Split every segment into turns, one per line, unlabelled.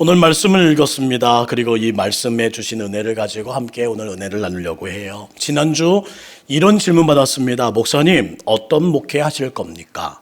오늘 말씀을 읽었습니다. 그리고 이 말씀에 주신 은혜를 가지고 함께 오늘 은혜를 나누려고 해요. 지난주 이런 질문 받았습니다. 목사님, 어떤 목회 하실 겁니까?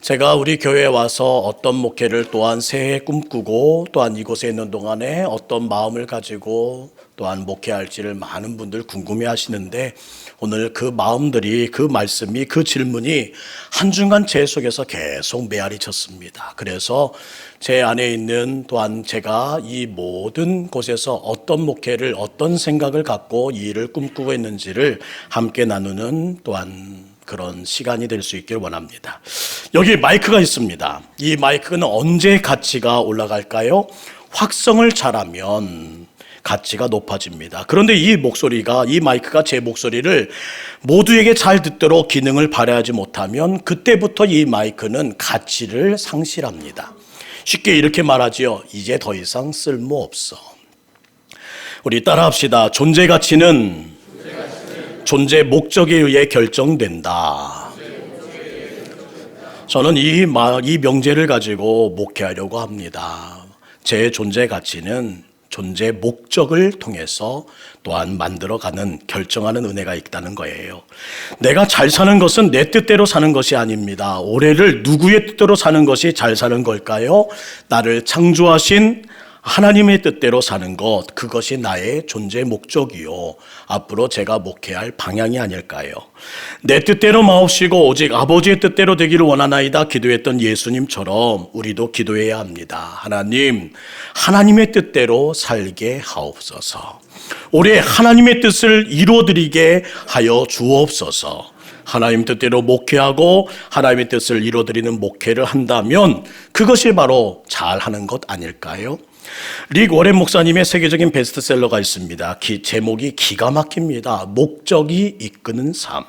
제가 우리 교회에 와서 어떤 목회를 또한 새해 꿈꾸고 또한 이곳에 있는 동안에 어떤 마음을 가지고 또한 목회할지를 많은 분들 궁금해 하시는데 오늘 그 마음들이 그 말씀이 그 질문이 한중간 제 속에서 계속 메아리 쳤습니다. 그래서 제 안에 있는 또한 제가 이 모든 곳에서 어떤 목회를 어떤 생각을 갖고 이 일을 꿈꾸고 있는지를 함께 나누는 또한 그런 시간이 될 수 있길 원합니다. 여기 마이크가 있습니다. 이 마이크는 언제 가치가 올라갈까요? 확성을 잘하면 가치가 높아집니다. 그런데 이 목소리가, 이 마이크가 제 목소리를 모두에게 잘 듣도록 기능을 발휘하지 못하면 그때부터 이 마이크는 가치를 상실합니다. 쉽게 이렇게 말하지요. 이제 더 이상 쓸모 없어. 우리 따라합시다. 존재 가치는 존재 목적에 의해 결정된다. 저는 이, 마- 이 명제를 가지고 목회하려고 합니다. 제 존재 가치는 존재 목적을 통해서 또한 만들어가는 결정하는 은혜가 있다는 거예요. 내가 잘 사는 것은 내 뜻대로 사는 것이 아닙니다. 올해를 누구의 뜻대로 사는 것이 잘 사는 걸까요? 나를 창조하신 하나님의 뜻대로 사는 것, 그것이 나의 존재 목적이요. 앞으로 제가 목회할 방향이 아닐까요? 내 뜻대로 마옵시고 오직 아버지의 뜻대로 되기를 원하나이다 기도했던 예수님처럼 우리도 기도해야 합니다. 하나님, 하나님의 뜻대로 살게 하옵소서. 올해 하나님의 뜻을 이루어드리게 하여 주옵소서. 하나님 뜻대로 목회하고 하나님의 뜻을 이루어드리는 목회를 한다면 그것이 바로 잘하는 것 아닐까요? 릭 워렌 목사님의 세계적인 베스트셀러가 있습니다. 기, 제목이 기가 막힙니다. 목적이 이끄는 삶.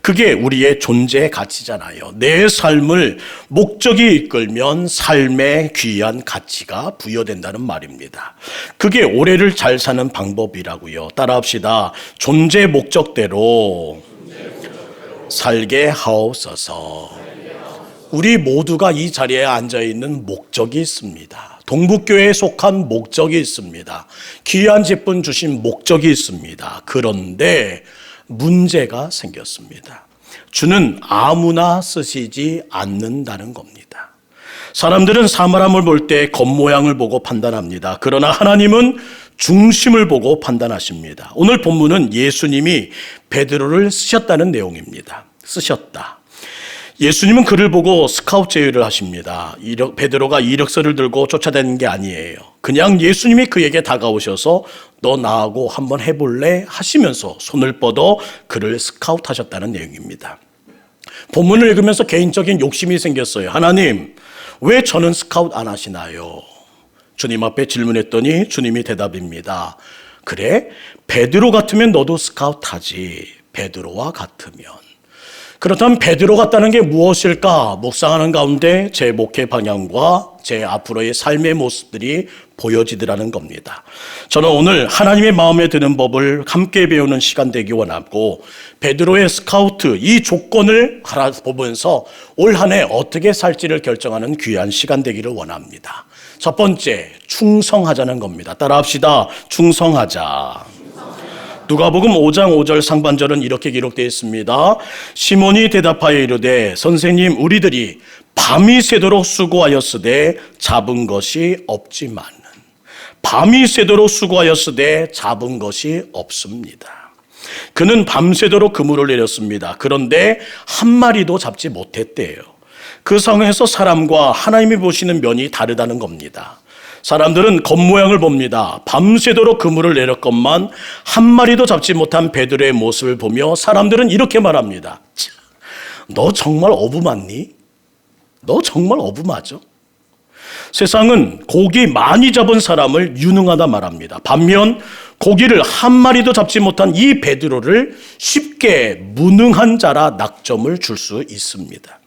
그게 우리의 존재의 가치잖아요. 내 삶을 목적이 이끌면 삶의 귀한 가치가 부여된다는 말입니다. 그게 올해를 잘 사는 방법이라고요. 따라합시다. 존재 목적대로 살게 하옵소서. 우리 모두가 이 자리에 앉아 있는 목적이 있습니다. 동북교회에 속한 목적이 있습니다. 귀한 직분 주신 목적이 있습니다. 그런데 문제가 생겼습니다. 주는 아무나 쓰시지 않는다는 겁니다. 사람들은 사물함을 볼 때 겉모양을 보고 판단합니다. 그러나 하나님은 중심을 보고 판단하십니다. 오늘 본문은 예수님이 베드로를 쓰셨다는 내용입니다. 쓰셨다. 예수님은 그를 보고 스카우트 제의를 하십니다. 이력, 베드로가 이력서를 들고 쫓아다니는 게 아니에요. 그냥 예수님이 그에게 다가오셔서 너 나하고 한번 해볼래? 하시면서 손을 뻗어 그를 스카우트 하셨다는 내용입니다. 본문을 읽으면서 개인적인 욕심이 생겼어요. 하나님, 왜 저는 스카우트 안 하시나요? 주님 앞에 질문했더니 주님이 대답입니다. 그래? 베드로 같으면 너도 스카우트 하지. 베드로와 같으면. 그렇다면 베드로 같다는 게 무엇일까? 묵상하는 가운데 제 목회 방향과 제 앞으로의 삶의 모습들이 보여지더라는 겁니다. 저는 오늘 하나님의 마음에 드는 법을 함께 배우는 시간 되기 원하고 베드로의 스카우트 이 조건을 알아보면서 올 한 해 어떻게 살지를 결정하는 귀한 시간 되기를 원합니다. 첫 번째, 충성하자는 겁니다. 따라합시다. 충성하자. 누가복음 5장 5절 상반절은 이렇게 기록되어 있습니다. 시몬이 대답하여 이르되 선생님 우리들이 밤이 새도록 수고하였으되 잡은 것이 없지만은 밤이 새도록 수고하였으되 잡은 것이 없습니다. 그는 밤새도록 그물을 내렸습니다. 그런데 한 마리도 잡지 못했대요. 그 상황에서 사람과 하나님이 보시는 면이 다르다는 겁니다. 사람들은 겉모양을 봅니다. 밤새도록 그물을 내렸건만 한 마리도 잡지 못한 베드로의 모습을 보며 사람들은 이렇게 말합니다. 참, 너 정말 어부 맞니? 너 정말 어부 맞아? 세상은 고기 많이 잡은 사람을 유능하다 말합니다. 반면 고기를 한 마리도 잡지 못한 이 베드로를 쉽게 무능한 자라 낙점을 줄 수 있습니다.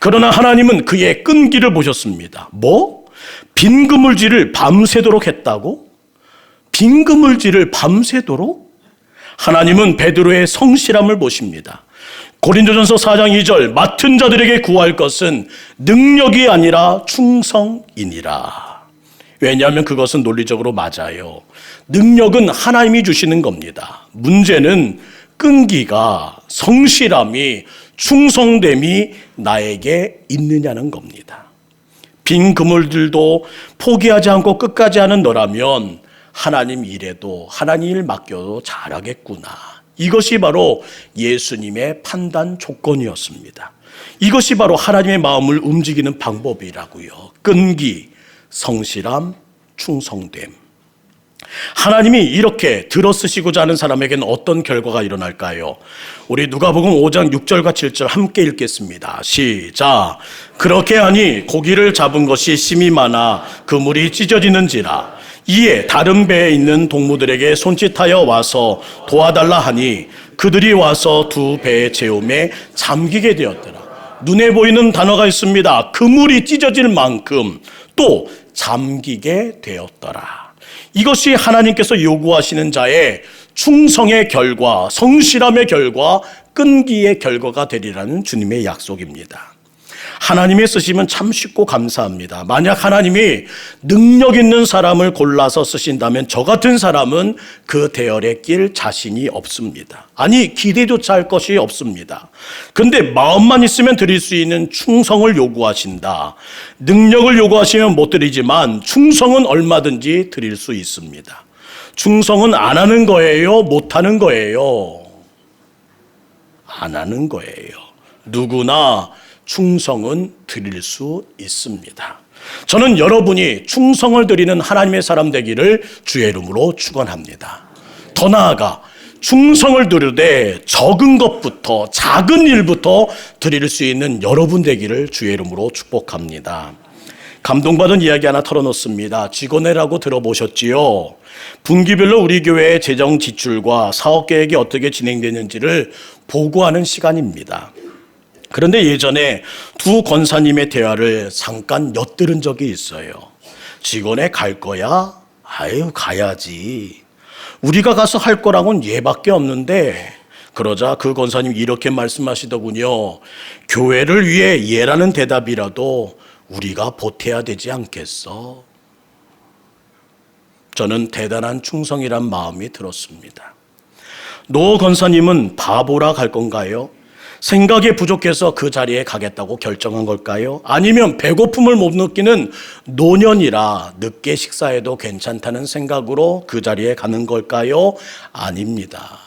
그러나 하나님은 그의 끈기를 보셨습니다. 뭐? 빈 그물질을 밤새도록 했다고? 빈 그물질을 밤새도록? 하나님은 베드로의 성실함을 보십니다. 고린도전서 4장 2절 맡은 자들에게 구할 것은 능력이 아니라 충성이니라. 왜냐하면 그것은 논리적으로 맞아요. 능력은 하나님이 주시는 겁니다. 문제는 끈기가 성실함이 충성됨이 나에게 있느냐는 겁니다. 빈 그물들도 포기하지 않고 끝까지 하는 너라면 하나님 일에도 하나님 일 맡겨도 잘하겠구나. 이것이 바로 예수님의 판단 조건이었습니다. 이것이 바로 하나님의 마음을 움직이는 방법이라고요. 끈기, 성실함, 충성됨. 하나님이 이렇게 들어쓰시고자 하는 사람에게는 어떤 결과가 일어날까요? 우리 누가복음 5장 6절과 7절 함께 읽겠습니다. 시작. 그렇게 하니 고기를 잡은 것이 심이 많아 그물이 찢어지는지라 이에 다른 배에 있는 동무들에게 손짓하여 와서 도와달라 하니 그들이 와서 두 배의 제움에 잠기게 되었더라. 눈에 보이는 단어가 있습니다. 그물이 찢어질 만큼 또 잠기게 되었더라. 이것이 하나님께서 요구하시는 자의 충성의 결과, 성실함의 결과, 끈기의 결과가 되리라는 주님의 약속입니다. 하나님의 쓰시면 참 쉽고 감사합니다. 만약 하나님이 능력 있는 사람을 골라서 쓰신다면 저 같은 사람은 그 대열에 낄 자신이 없습니다. 아니, 기대조차 할 것이 없습니다. 근데 마음만 있으면 드릴 수 있는 충성을 요구하신다. 능력을 요구하시면 못 드리지만 충성은 얼마든지 드릴 수 있습니다. 충성은 안 하는 거예요? 못 하는 거예요? 안 하는 거예요. 누구나 충성은 드릴 수 있습니다. 저는 여러분이 충성을 드리는 하나님의 사람 되기를 주의 이름으로 축원합니다. 더 나아가 충성을 드리되 적은 것부터 작은 일부터 드릴 수 있는 여러분 되기를 주의 이름으로 축복합니다. 감동받은 이야기 하나 털어놓습니다. 직원회라고 들어보셨지요? 분기별로 우리 교회의 재정 지출과 사업 계획이 어떻게 진행되는지를 보고하는 시간입니다. 그런데 예전에 두 권사님의 대화를 잠깐 엿들은 적이 있어요. 직원에 갈 거야? 아유, 가야지. 우리가 가서 할 거랑은 얘밖에 없는데, 그러자 그 권사님 이렇게 말씀하시더군요. 교회를 위해 예라는 대답이라도 우리가 보태야 되지 않겠어? 저는 대단한 충성이란 마음이 들었습니다. 노 권사님은 바보라 갈 건가요? 생각이 부족해서 그 자리에 가겠다고 결정한 걸까요? 아니면 배고픔을 못 느끼는 노년이라 늦게 식사해도 괜찮다는 생각으로 그 자리에 가는 걸까요? 아닙니다.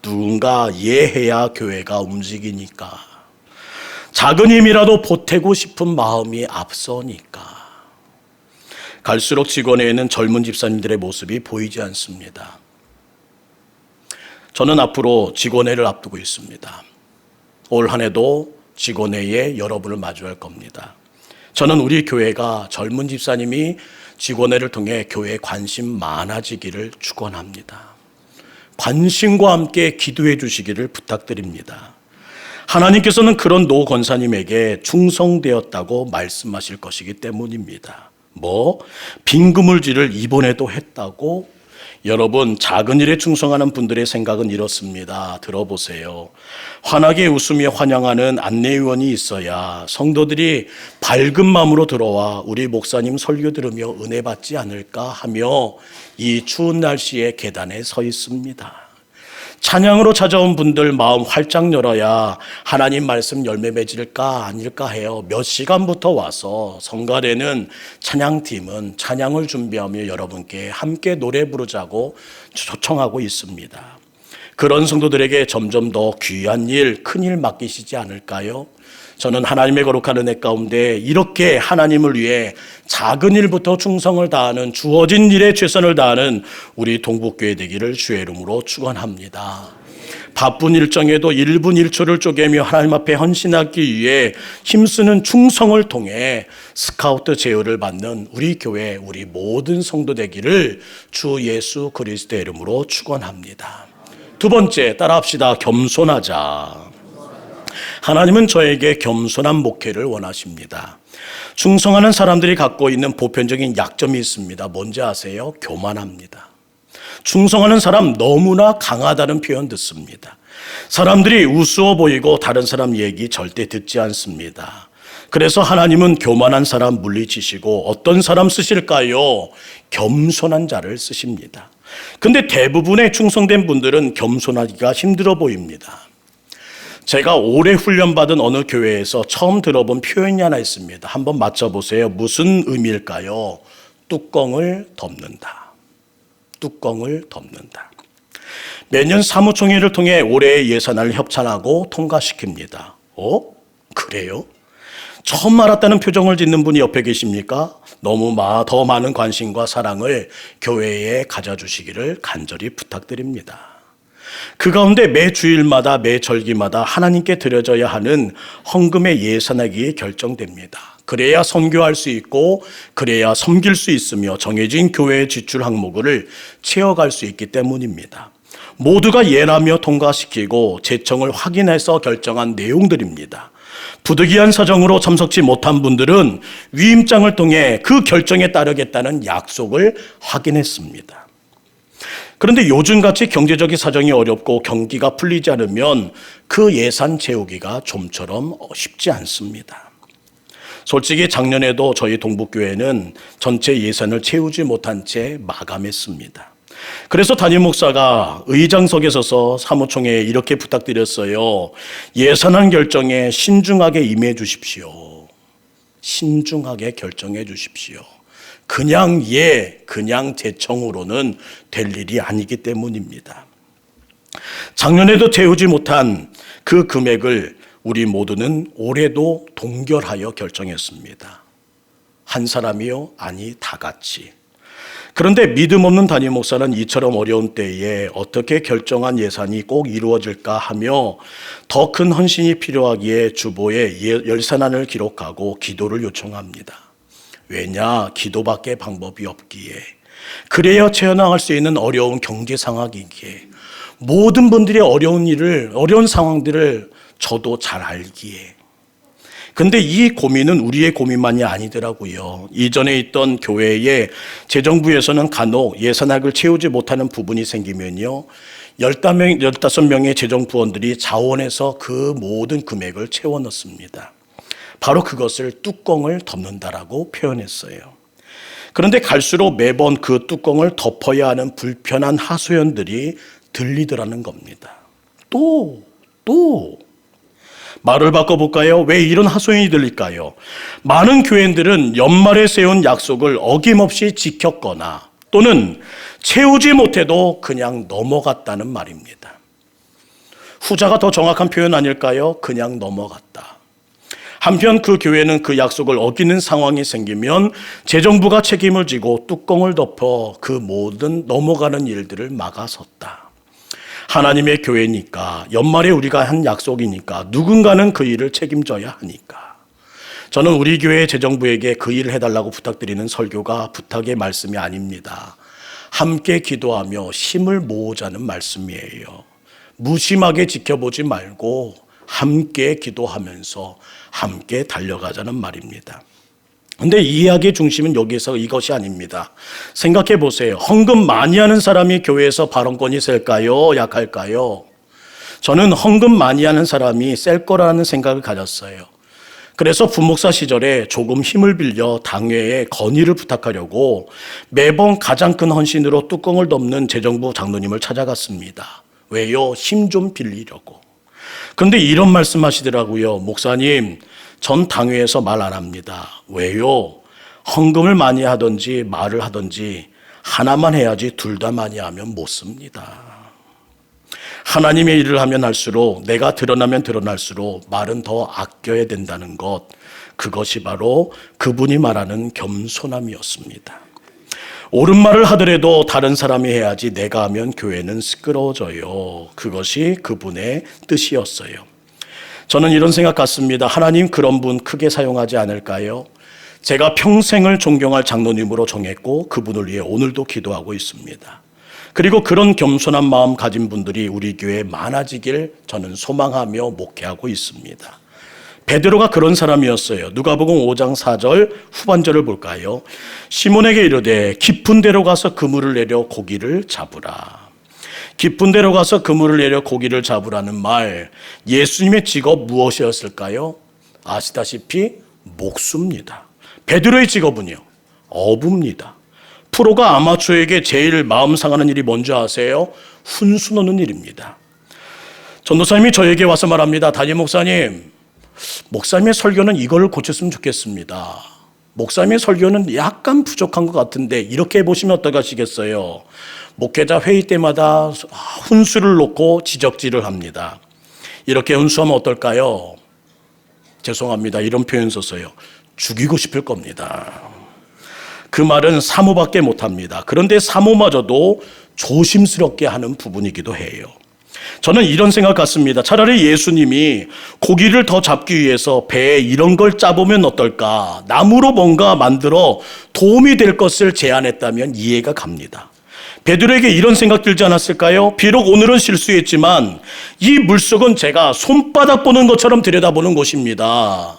누군가 예해야 교회가 움직이니까. 작은 힘이라도 보태고 싶은 마음이 앞서니까. 갈수록 직원회에는 젊은 집사님들의 모습이 보이지 않습니다. 저는 앞으로 직원회를 앞두고 있습니다. 올 한 해도 직원회에 여러분을 마주할 겁니다. 저는 우리 교회가 젊은 집사님이 직원회를 통해 교회에 관심 많아지기를 축원합니다. 관심과 함께 기도해 주시기를 부탁드립니다. 하나님께서는 그런 노 권사님에게 충성되었다고 말씀하실 것이기 때문입니다. 뭐 빈그물질을 이번에도 했다고 여러분 작은 일에 충성하는 분들의 생각은 이렇습니다. 들어보세요. 환하게 웃으며 환영하는 안내위원이 있어야 성도들이 밝은 마음으로 들어와 우리 목사님 설교 들으며 은혜 받지 않을까 하며 이 추운 날씨에 계단에 서 있습니다. 찬양으로 찾아온 분들 마음 활짝 열어야 하나님 말씀 열매 맺을까 아닐까 해요. 몇 시간부터 와서 성가대는 찬양팀은 찬양을 준비하며 여러분께 함께 노래 부르자고 초청하고 있습니다. 그런 성도들에게 점점 더 귀한 일, 큰 일 맡기시지 않을까요? 저는 하나님의 거룩한 은혜 가운데 이렇게 하나님을 위해 작은 일부터 충성을 다하는 주어진 일에 최선을 다하는 우리 동북교회 되기를 주의 이름으로 축원합니다. 바쁜 일정에도 1분 1초를 쪼개며 하나님 앞에 헌신하기 위해 힘쓰는 충성을 통해 스카우트 제어를 받는 우리 교회 우리 모든 성도 되기를 주 예수 그리스도의 이름으로 축원합니다. 두 번째 따라합시다. 겸손하자. 하나님은 저에게 겸손한 목회를 원하십니다. 충성하는 사람들이 갖고 있는 보편적인 약점이 있습니다. 뭔지 아세요? 교만합니다. 충성하는 사람 너무나 강하다는 표현 듣습니다. 사람들이 우스워 보이고 다른 사람 얘기 절대 듣지 않습니다. 그래서 하나님은 교만한 사람 물리치시고 어떤 사람 쓰실까요? 겸손한 자를 쓰십니다. 근데 대부분의 충성된 분들은 겸손하기가 힘들어 보입니다. 제가 오래 훈련받은 어느 교회에서 처음 들어본 표현이 하나 있습니다. 한번 맞춰보세요. 무슨 의미일까요? 뚜껑을 덮는다. 뚜껑을 덮는다. 매년 사무총회를 통해 올해의 예산을 협찬하고 통과시킵니다. 어? 그래요? 처음 알았다는 표정을 짓는 분이 옆에 계십니까? 너무 마, 더 많은 관심과 사랑을 교회에 가져주시기를 간절히 부탁드립니다. 그 가운데 매 주일마다 매 절기마다 하나님께 드려져야 하는 헌금의 예산액이 결정됩니다. 그래야 선교할 수 있고 그래야 섬길 수 있으며 정해진 교회의 지출 항목을 채워갈 수 있기 때문입니다. 모두가 예라며 통과시키고 재청을 확인해서 결정한 내용들입니다. 부득이한 사정으로 참석치 못한 분들은 위임장을 통해 그 결정에 따르겠다는 약속을 확인했습니다. 그런데 요즘같이 경제적인 사정이 어렵고 경기가 풀리지 않으면 그 예산 채우기가 좀처럼 쉽지 않습니다. 솔직히 작년에도 저희 동북교회는 전체 예산을 채우지 못한 채 마감했습니다. 그래서 담임 목사가 의장석에 서서 사무총회에 이렇게 부탁드렸어요. 예산안 결정에 신중하게 임해 주십시오. 신중하게 결정해 주십시오. 그냥 예, 그냥 재청으로는 될 일이 아니기 때문입니다. 작년에도 채우지 못한 그 금액을 우리 모두는 올해도 동결하여 결정했습니다. 한 사람이요? 아니, 다 같이. 그런데 믿음 없는 담임 목사는 이처럼 어려운 때에 어떻게 결정한 예산이 꼭 이루어질까 하며 더 큰 헌신이 필요하기에 주보에 예, 열산안을 기록하고 기도를 요청합니다. 왜냐? 기도밖에 방법이 없기에. 그래야 채워나갈 수 있는 어려운 경제 상황이기에. 모든 분들의 어려운 일을, 어려운 상황들을 저도 잘 알기에. 근데 이 고민은 우리의 고민만이 아니더라고요. 이전에 있던 교회에 재정부에서는 간혹 예산액을 채우지 못하는 부분이 생기면요. 15명, 15명의 재정부원들이 자원해서 그 모든 금액을 채워 넣습니다. 바로 그것을 뚜껑을 덮는다라고 표현했어요. 그런데 갈수록 매번 그 뚜껑을 덮어야 하는 불편한 하소연들이 들리더라는 겁니다. 또, 또, 말을 바꿔볼까요? 왜 이런 하소연이 들릴까요? 많은 교회들은 연말에 세운 약속을 어김없이 지켰거나 또는 채우지 못해도 그냥 넘어갔다는 말입니다. 후자가 더 정확한 표현 아닐까요? 그냥 넘어갔다. 한편 그 교회는 그 약속을 어기는 상황이 생기면 재정부가 책임을 지고 뚜껑을 덮어 그 모든 넘어가는 일들을 막아섰다. 하나님의 교회니까 연말에 우리가 한 약속이니까 누군가는 그 일을 책임져야 하니까 저는 우리 교회 재정부에게 그 일을 해달라고 부탁드리는 설교가 부탁의 말씀이 아닙니다. 함께 기도하며 힘을 모으자는 말씀이에요. 무심하게 지켜보지 말고 함께 기도하면서 함께 달려가자는 말입니다. 근데 이 이야기의 중심은 여기서 이것이 아닙니다. 생각해 보세요. 헌금 많이 하는 사람이 교회에서 발언권이 셀까요? 약할까요? 저는 헌금 많이 하는 사람이 셀 거라는 생각을 가졌어요. 그래서 부목사 시절에 조금 힘을 빌려 당회에 건의를 부탁하려고 매번 가장 큰 헌신으로 뚜껑을 덮는 재정부 장로님을 찾아갔습니다. 왜요? 힘 좀 빌리려고. 근데 이런 말씀 하시더라고요. 목사님, 전 당회에서 말 안 합니다. 왜요? 헌금을 많이 하든지 말을 하든지 하나만 해야지 둘 다 많이 하면 못 씁니다. 하나님의 일을 하면 할수록 내가 드러나면 드러날수록 말은 더 아껴야 된다는 것. 그것이 바로 그분이 말하는 겸손함이었습니다. 옳은 말을 하더라도 다른 사람이 해야지 내가 하면 교회는 시끄러워져요. 그것이 그분의 뜻이었어요. 저는 이런 생각 같습니다. 하나님 그런 분 크게 사용하지 않을까요? 제가 평생을 존경할 장로님으로 정했고 그분을 위해 오늘도 기도하고 있습니다. 그리고 그런 겸손한 마음 가진 분들이 우리 교회에 많아지길 저는 소망하며 목회하고 있습니다. 베드로가 그런 사람이었어요. 누가복음 5장 4절 후반절을 볼까요? 시몬에게 이르되 깊은 데로 가서 그물을 내려 고기를 잡으라. 깊은 데로 가서 그물을 내려 고기를 잡으라는 말, 예수님의 직업 무엇이었을까요? 아시다시피 목수입니다. 베드로의 직업은요, 어부입니다. 프로가 아마추어에게 제일 마음 상하는 일이 뭔지 아세요? 훈수 놓는 일입니다. 전도사님이 저에게 와서 말합니다. 담임 목사님, 목사님의 설교는 이걸 고쳤으면 좋겠습니다. 목사님의 설교는 약간 부족한 것 같은데 이렇게 해보시면 어떠시겠어요? 목회자 회의 때마다 훈수를 놓고 지적질을 합니다. 이렇게 훈수하면 어떨까요? 죄송합니다. 이런 표현 썼어요. 죽이고 싶을 겁니다. 그 말은 사모밖에 못합니다. 그런데 사모마저도 조심스럽게 하는 부분이기도 해요. 저는 이런 생각 같습니다. 차라리 예수님이 고기를 더 잡기 위해서 배에 이런 걸 짜보면 어떨까? 나무로 뭔가 만들어 도움이 될 것을 제안했다면 이해가 갑니다. 베드로에게 이런 생각 들지 않았을까요? 비록 오늘은 실수했지만 이 물속은 제가 손바닥 보는 것처럼 들여다보는 곳입니다.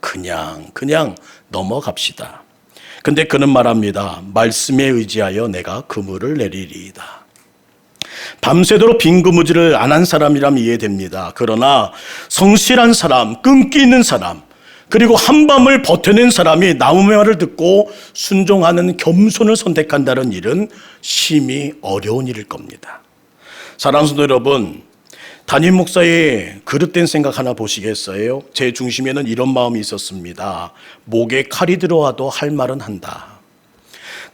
그냥 그냥 넘어갑시다. 근데 그는 말합니다. 말씀에 의지하여 내가 그물을 내리리이다. 밤새도록 빈 그무지를 안 한 사람이라면 이해됩니다. 그러나 성실한 사람, 끈기 있는 사람, 그리고 한밤을 버텨낸 사람이 나무의 말을 듣고 순종하는 겸손을 선택한다는 일은 심히 어려운 일일 겁니다. 사랑하는 성도 여러분, 담임 목사의 그릇된 생각 하나 보시겠어요? 제 중심에는 이런 마음이 있었습니다. 목에 칼이 들어와도 할 말은 한다.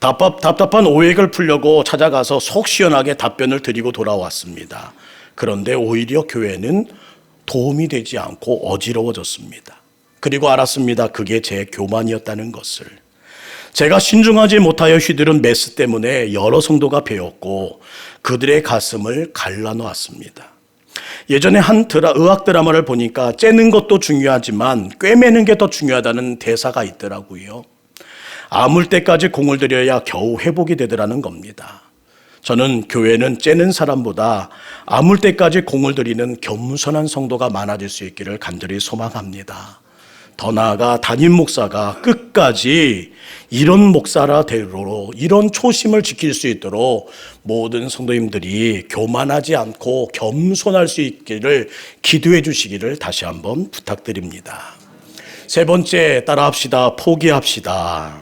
답답, 답답한 오해를 풀려고 찾아가서 속 시원하게 답변을 드리고 돌아왔습니다. 그런데 오히려 교회는 도움이 되지 않고 어지러워졌습니다. 그리고 알았습니다. 그게 제 교만이었다는 것을. 제가 신중하지 못하여 휘두른 메스 때문에 여러 성도가 배웠고 그들의 가슴을 갈라놓았습니다. 예전에 한 드라, 의학 드라마를 보니까 째는 것도 중요하지만 꿰매는 게 더 중요하다는 대사가 있더라고요. 아물 때까지 공을 들여야 겨우 회복이 되더라는 겁니다. 저는 교회는 째는 사람보다 아물 때까지 공을 들이는 겸손한 성도가 많아질 수 있기를 간절히 소망합니다. 더 나아가 담임 목사가 끝까지 이런 목사라대로 이런 초심을 지킬 수 있도록 모든 성도님들이 교만하지 않고 겸손할 수 있기를 기도해 주시기를 다시 한번 부탁드립니다. 세 번째 따라합시다. 포기합시다.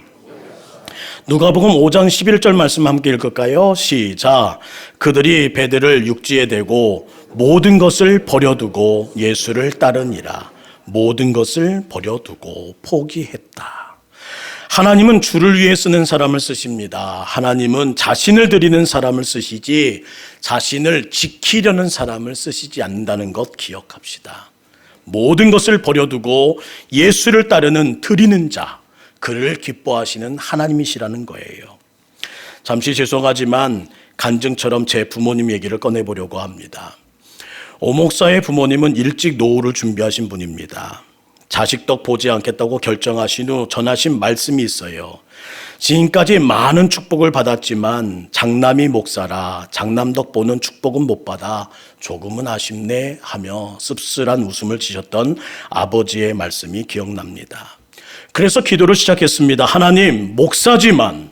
누가복음 5장 11절 말씀 함께 읽을까요? 시작. 그들이 배들을 육지에 대고 모든 것을 버려두고 예수를 따르니라. 모든 것을 버려두고 포기했다. 하나님은 주를 위해 쓰는 사람을 쓰십니다. 하나님은 자신을 드리는 사람을 쓰시지 자신을 지키려는 사람을 쓰시지 않는다는 것 기억합시다. 모든 것을 버려두고 예수를 따르는 드리는 자, 그를 기뻐하시는 하나님이시라는 거예요. 잠시 죄송하지만 간증처럼 제 부모님 얘기를 꺼내보려고 합니다. 오 목사의 부모님은 일찍 노후를 준비하신 분입니다. 자식 덕 보지 않겠다고 결정하신 후 전하신 말씀이 있어요. 지금까지 많은 축복을 받았지만 장남이 목사라 장남 덕 보는 축복은 못 받아 조금은 아쉽네 하며 씁쓸한 웃음을 지셨던 아버지의 말씀이 기억납니다. 그래서 기도를 시작했습니다. 하나님, 목사지만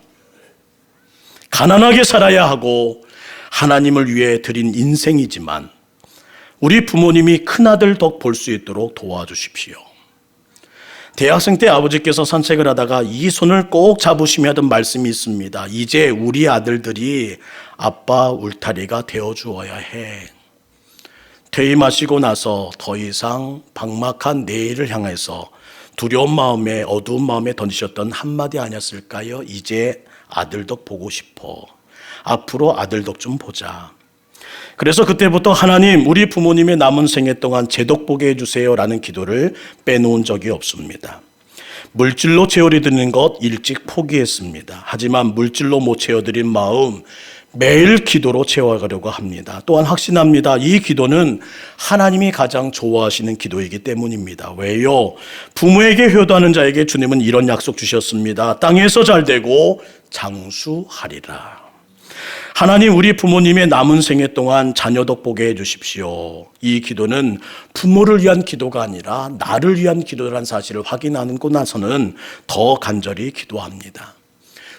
가난하게 살아야 하고 하나님을 위해 드린 인생이지만 우리 부모님이 큰아들 덕 볼 수 있도록 도와주십시오. 대학생 때 아버지께서 산책을 하다가 이 손을 꼭 잡으시며 하던 말씀이 있습니다. 이제 우리 아들들이 아빠 울타리가 되어 주어야 해. 퇴임하시고 나서 더 이상 방막한 내일을 향해서 두려운 마음에 어두운 마음에 던지셨던 한마디 아니었을까요? 이제 아들 덕 보고 싶어. 앞으로 아들 덕 좀 보자. 그래서 그때부터 하나님, 우리 부모님의 남은 생애 동안 제덕 보게 해주세요라는 기도를 빼놓은 적이 없습니다. 물질로 채워드리는 것 일찍 포기했습니다. 하지만 물질로 못 채워드린 마음 매일 기도로 채워가려고 합니다. 또한 확신합니다. 이 기도는 하나님이 가장 좋아하시는 기도이기 때문입니다. 왜요? 부모에게 효도하는 자에게 주님은 이런 약속 주셨습니다. 땅에서 잘 되고 장수하리라. 하나님 우리 부모님의 남은 생애 동안 자녀 덕보게 해 주십시오. 이 기도는 부모를 위한 기도가 아니라 나를 위한 기도라는 사실을 확인하고 나서는 더 간절히 기도합니다.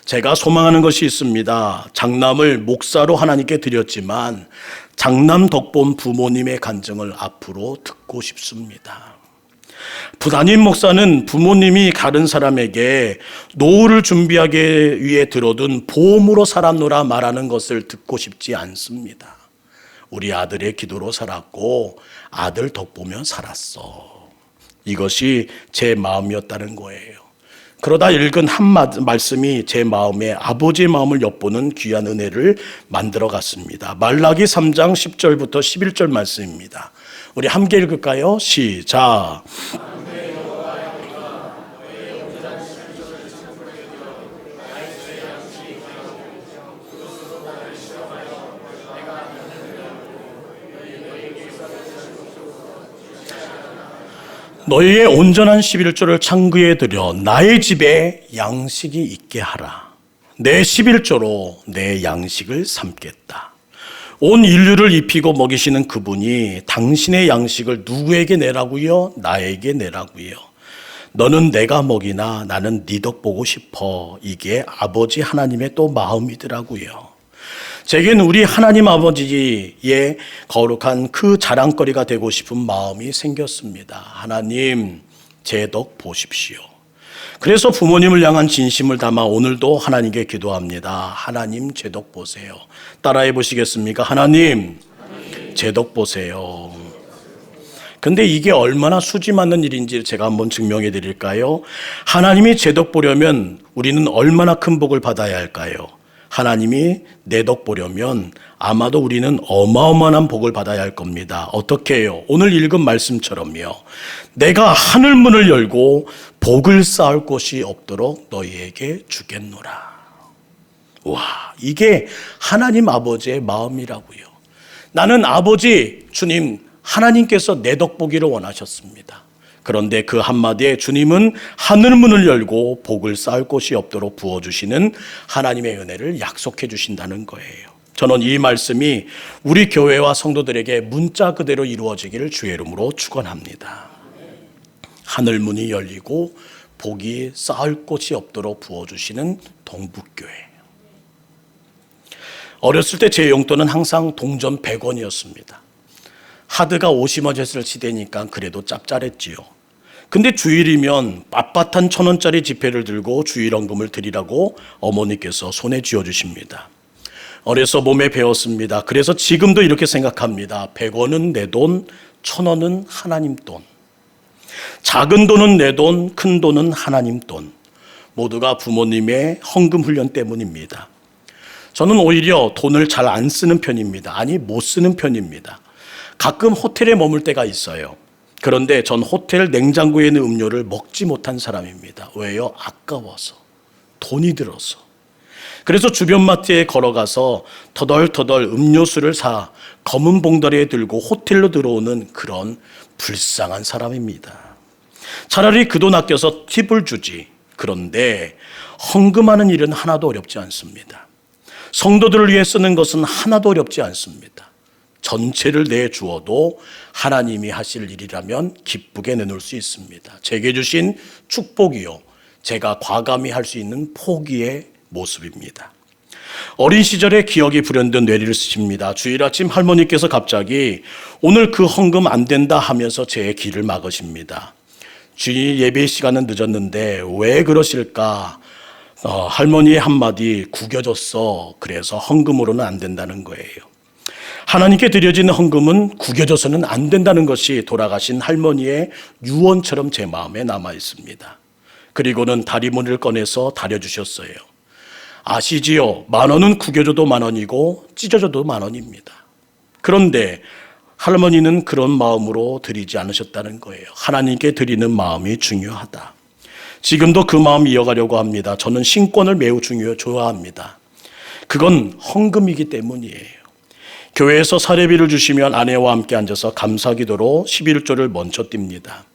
제가 소망하는 것이 있습니다. 장남을 목사로 하나님께 드렸지만 장남 덕본 부모님의 간증을 앞으로 듣고 싶습니다. 부담임 목사는 부모님이 다른 사람에게 노후를 준비하기 위해 들어둔 보험으로 살았노라 말하는 것을 듣고 싶지 않습니다. 우리 아들의 기도로 살았고 아들 덕보며 살았어. 이것이 제 마음이었다는 거예요. 그러다 읽은 한 말씀이 제 마음에 아버지의 마음을 엿보는 귀한 은혜를 만들어 갔습니다. 말라기 3장 10절부터 11절 말씀입니다. 우리 함께 읽을까요? 시작. 너희의 온전한 11조를 창구에 들여 나의 집에 양식이 있게 하라. 내 11조로 내 양식을 삼겠다. 온 인류를 입히고 먹이시는 그분이 당신의 양식을 누구에게 내라고요? 나에게 내라고요. 너는 내가 먹이나 나는 네 덕 보고 싶어. 이게 아버지 하나님의 또 마음이더라고요. 제겐 우리 하나님 아버지의 거룩한 그 자랑거리가 되고 싶은 마음이 생겼습니다. 하나님, 제 덕 보십시오. 그래서 부모님을 향한 진심을 담아 오늘도 하나님께 기도합니다. 하나님, 제 덕 보세요. 따라해 보시겠습니까? 하나님, 제 덕 보세요. 근데 이게 얼마나 수지 맞는 일인지 제가 한번 증명해 드릴까요? 하나님이 제덕 보려면 우리는 얼마나 큰 복을 받아야 할까요? 하나님이 내덕 보려면 아마도 우리는 어마어마한 복을 받아야 할 겁니다. 어떻게 해요? 오늘 읽은 말씀처럼요. 내가 하늘 문을 열고 복을 쌓을 곳이 없도록 너희에게 주겠노라. 와, 이게 하나님 아버지의 마음이라고요. 나는 아버지, 주님, 하나님께서 내 덕 보기를 원하셨습니다. 그런데 그 한마디에 주님은 하늘 문을 열고 복을 쌓을 곳이 없도록 부어주시는 하나님의 은혜를 약속해 주신다는 거예요. 저는 이 말씀이 우리 교회와 성도들에게 문자 그대로 이루어지기를 주의 이름으로 축원합니다. 하늘 문이 열리고 복이 쌓을 곳이 없도록 부어주시는 동북교회. 어렸을 때 제 용돈은 항상 동전 100원이었습니다. 하드가 50원짜리를 치대니까 그래도 짭짤했지요. 근데 주일이면 빳빳한 천 원짜리 지폐를 들고 주일원금을 드리라고 어머니께서 손에 쥐어 주십니다. 어려서 몸에 배웠습니다. 그래서 지금도 이렇게 생각합니다. 100원은 내 돈, 천 원은 하나님 돈. 작은 돈은 내 돈, 큰 돈은 하나님 돈. 모두가 부모님의 헌금 훈련 때문입니다. 저는 오히려 돈을 잘 안 쓰는 편입니다. 아니, 못 쓰는 편입니다. 가끔 호텔에 머물 때가 있어요. 그런데 전 호텔 냉장고에 있는 음료를 먹지 못한 사람입니다. 왜요? 아까워서. 돈이 들어서. 그래서 주변 마트에 걸어가서 터덜터덜 음료수를 사 검은 봉다리에 들고 호텔로 들어오는 그런 불쌍한 사람입니다. 차라리 그 돈 아껴서 팁을 주지. 그런데 헌금하는 일은 하나도 어렵지 않습니다. 성도들을 위해 쓰는 것은 하나도 어렵지 않습니다. 전체를 내주어도 하나님이 하실 일이라면 기쁘게 내놓을 수 있습니다. 제게 주신 축복이요. 제가 과감히 할 수 있는 포기의 모습입니다. 어린 시절에 기억이 불현듯 뇌리를 쓰십니다. 주일 아침 할머니께서 갑자기 오늘 그 헌금 안 된다 하면서 제 길을 막으십니다. 주일 예배 시간은 늦었는데 왜 그러실까? 어, 할머니의 한마디 구겨졌어. 그래서 헌금으로는 안 된다는 거예요. 하나님께 드려지는 헌금은 구겨져서는 안 된다는 것이 돌아가신 할머니의 유언처럼 제 마음에 남아 있습니다. 그리고는 다리문을 꺼내서 다려주셨어요. 아시지요? 만 원은 구겨져도 만 원이고 찢어져도 만 원입니다. 그런데 할머니는 그런 마음으로 드리지 않으셨다는 거예요. 하나님께 드리는 마음이 중요하다. 지금도 그 마음 이어가려고 합니다. 저는 신권을 매우 중요 좋아합니다. 그건 헌금이기 때문이에요. 교회에서 사례비를 주시면 아내와 함께 앉아서 감사기도로 11조를 먼저 띱니다.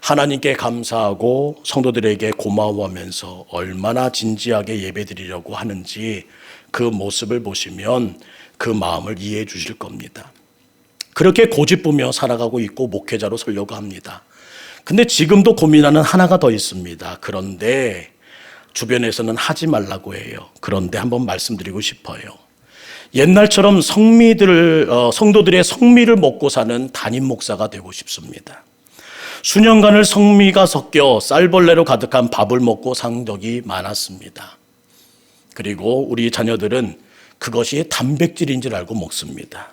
하나님께 감사하고 성도들에게 고마워하면서 얼마나 진지하게 예배드리려고 하는지 그 모습을 보시면 그 마음을 이해해 주실 겁니다. 그렇게 고집부며 살아가고 있고 목회자로 서려고 합니다. 근데 지금도 고민하는 하나가 더 있습니다. 그런데 주변에서는 하지 말라고 해요. 그런데 한번 말씀드리고 싶어요. 옛날처럼 성미들 어, 성도들의 성미를 먹고 사는 담임 목사가 되고 싶습니다. 수년간을 성미가 섞여 쌀벌레로 가득한 밥을 먹고 산 적이 많았습니다. 그리고 우리 자녀들은 그것이 단백질인 줄 알고 먹습니다.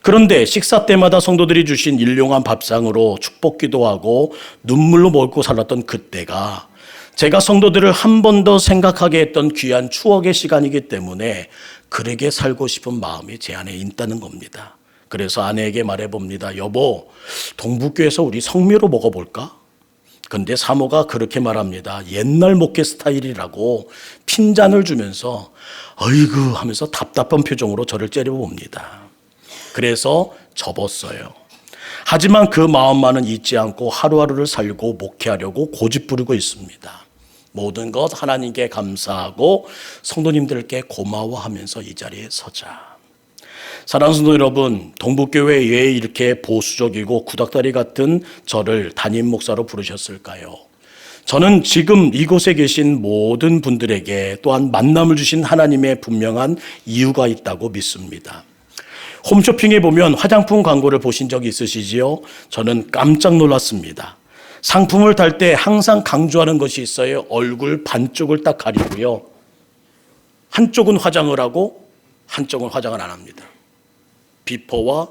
그런데 식사 때마다 성도들이 주신 일용한 밥상으로 축복 기도하고 눈물로 먹고 살았던 그때가 제가 성도들을 한 번 더 생각하게 했던 귀한 추억의 시간이기 때문에 그에게 살고 싶은 마음이 제 안에 있다는 겁니다. 그래서 아내에게 말해봅니다. 여보, 동북교에서 우리 성묘로 먹어볼까? 근데 사모가 그렇게 말합니다. 옛날 목회 스타일이라고 핀잔을 주면서 어이구 하면서 답답한 표정으로 저를 째려봅니다. 그래서 접었어요. 하지만 그 마음만은 잊지 않고 하루하루를 살고 목회하려고 고집부리고 있습니다. 모든 것 하나님께 감사하고 성도님들께 고마워하면서 이 자리에 서자. 사랑하는 성도 여러분, 동북교회에 왜 이렇게 보수적이고 구닥다리 같은 저를 담임 목사로 부르셨을까요? 저는 지금 이곳에 계신 모든 분들에게 또한 만남을 주신 하나님의 분명한 이유가 있다고 믿습니다. 홈쇼핑에 보면 화장품 광고를 보신 적이 있으시지요? 저는 깜짝 놀랐습니다. 상품을 탈때 항상 강조하는 것이 있어요. 얼굴 반쪽을 딱 가리고요. 한쪽은 화장을 하고 한쪽은 화장을 안 합니다. 비포와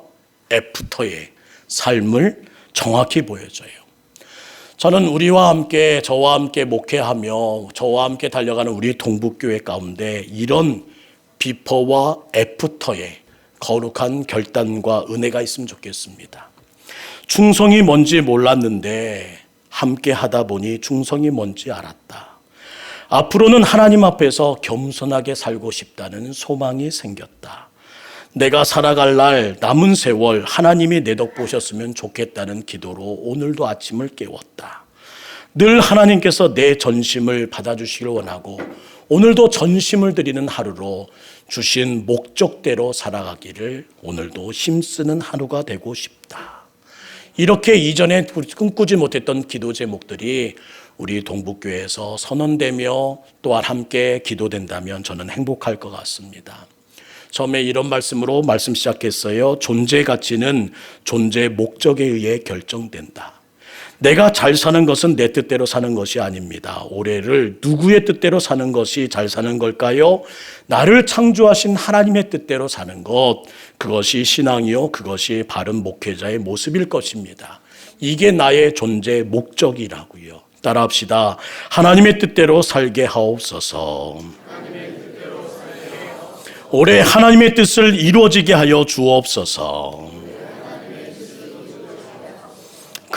애프터의 삶을 정확히 보여줘요. 저는 우리와 함께 저와 함께 목회하며 저와 함께 달려가는 우리 동북교회 가운데 이런 비포와 애프터의 거룩한 결단과 은혜가 있으면 좋겠습니다. 충성이 뭔지 몰랐는데 함께 하다 보니 충성이 뭔지 알았다. 앞으로는 하나님 앞에서 겸손하게 살고 싶다는 소망이 생겼다. 내가 살아갈 날 남은 세월 하나님이 내덕 보셨으면 좋겠다는 기도로 오늘도 아침을 깨웠다. 늘 하나님께서 내 전심을 받아주시길 원하고 오늘도 전심을 드리는 하루로 주신 목적대로 살아가기를 오늘도 힘쓰는 하루가 되고 싶다. 이렇게 이전에 꿈꾸지 못했던 기도 제목들이 우리 동북교회에서 선언되며 또한 함께 기도된다면 저는 행복할 것 같습니다. 처음에 이런 말씀으로 말씀 시작했어요. 존재 가치는 존재 목적에 의해 결정된다. 내가 잘 사는 것은 내 뜻대로 사는 것이 아닙니다. 올해를 누구의 뜻대로 사는 것이 잘 사는 걸까요? 나를 창조하신 하나님의 뜻대로 사는 것. 그것이 신앙이요. 그것이 바른 목회자의 모습일 것입니다. 이게 나의 존재 목적이라고요. 따라합시다. 하나님의 뜻대로 살게 하옵소서. 올해 하나님의 뜻을 이루어지게 하여 주옵소서.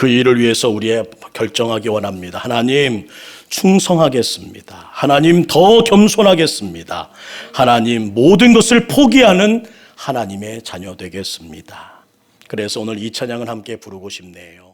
그 일을 위해서 우리의 결정하기 원합니다. 하나님, 충성하겠습니다. 하나님, 더 겸손하겠습니다. 하나님, 모든 것을 포기하는 하나님의 자녀 되겠습니다. 그래서 오늘 이 찬양을 함께 부르고 싶네요.